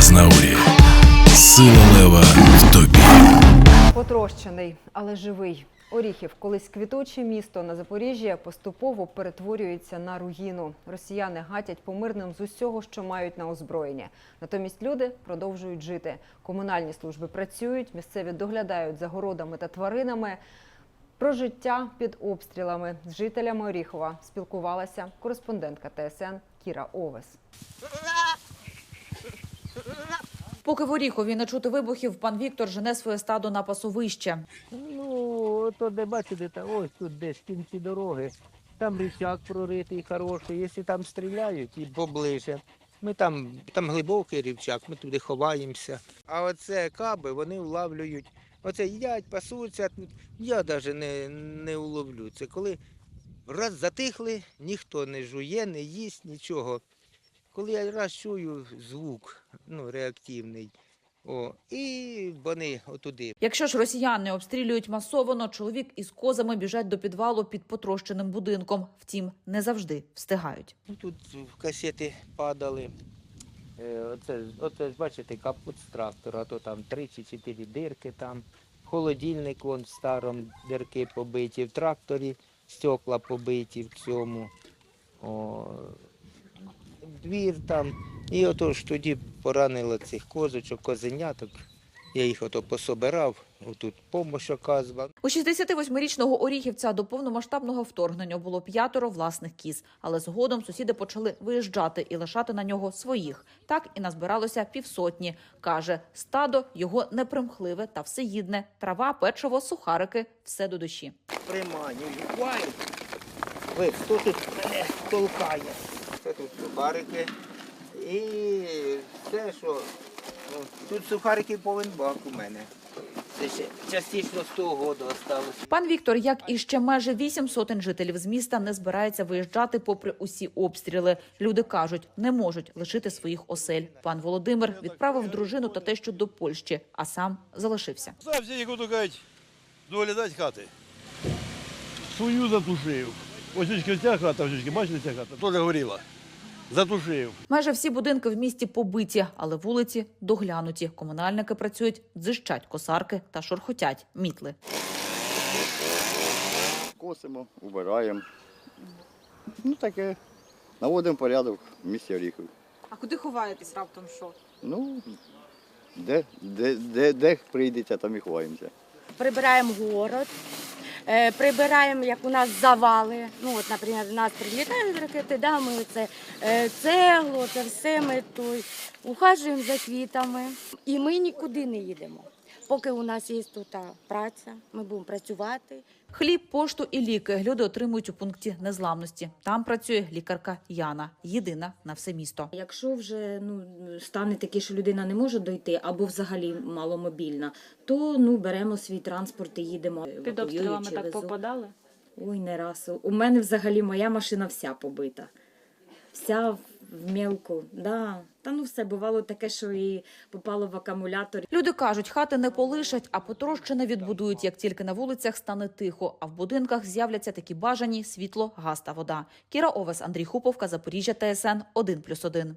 Азнаурі. Сила лева в тобі. Потрощений, але живий. Оріхів, колись квітуче місто на Запоріжжі, поступово перетворюється на руїну. Росіяни гатять по мирним з усього, що мають на озброєння. Натомість люди продовжують жити. Комунальні служби працюють, місцеві доглядають за городами та тваринами. Про життя під обстрілами з жителями Оріхова спілкувалася кореспондентка ТСН Кіра Овес. Поки в Оріхові не чути вибухів, пан Віктор жене своє стадо на пасовище. Ну, то де бачите, та ось тут десь в кінці дороги. Там річак проритий хороший. Якщо там стріляють і поближче. Ми там, там глибокий рівчак, ми туди ховаємося. А оце каби, вони влавлюють. Оце їдять, пасуться. Я навіть не, не уловлю. Це коли раз затихли, ніхто не жує, не їсть, нічого. Коли я раз чую звук, ну, реактивний, о, і вони отуди Якщо ж росіяни обстрілюють масово, чоловік із козами біжать до підвалу під потрощеним будинком. Втім, не завжди встигають. Ну, Тут касети падали. Е, Оце, оце бачите, капот з трактора, то там три чи чотири дирки там. Холодильник вон в старому дирки побиті, в тракторі стекла побиті в цьому. О, двір там. І ото ж тоді поранило цих козочок, козеняток. Я їх ото пособирав, отут допомогу оказував. У 68-річного оріхівця до повномасштабного вторгнення було п'ятеро власних кіз, але згодом сусіди почали виїжджати і лишати на нього своїх. Так і назбиралося півсотні. каже, стадо його непримхливе та всеїдне. Трава, печиво, сухарики все до душі. приманюю. Вай! Ви, хто тут мене толкає? Це тут сухарики. І все, що. ну, Тут сухарики повен бак у мене. Це ще частично з того року залишилося. Пан Віктор, як і ще майже вісім сотень жителів з міста, не збирається виїжджати попри усі обстріли. Люди кажуть, не можуть лишити своїх осель. Пан Володимир відправив дружину та тещу до Польщі, а сам залишився. Всі буду кажуть, доглядати хати. Свою затушив. Ось ось ця хата, ось бачите, ця хата, теж горіла. Затушив. Майже всі будинки в місті побиті, але вулиці доглянуті. Комунальники працюють, дзищать косарки та шурхотять мітли. Косимо, убираємо. Ну таке. Наводимо порядок в місті Оріхові. А куди ховаєтесь раптом що? Ну, де, де, де, де прийдеться, там і ховаємося. прибираємо город, прибираємо, як у нас завали. Ну, от, наприклад, у нас прилітають ракети, да, ми це е, цегло, це все ми той, ухажуємо за квітами. І ми нікуди не їдемо. Поки у нас є тут праця, ми будемо працювати. Хліб, пошту і ліки люди отримують у пункті незламності. Там працює лікарка Яна, єдина на все місто. Якщо вже ну стане таке, що людина не може дойти або взагалі маломобільна, то ну беремо свій транспорт і їдемо. Під обстрілами так попадали? Ой, не раз. У мене взагалі моя машина вся побита. Вся в мілку. Да. Та ну все бувало таке, що і попало в акумулятор. Люди кажуть, хати не полишать, а потрощене відбудують, як тільки на вулицях стане тихо, а в будинках з'являться такі бажані світло, газ та вода. Кіра Овес, Андрій Хуповка, Запоріжжя, ТСН 1+,1.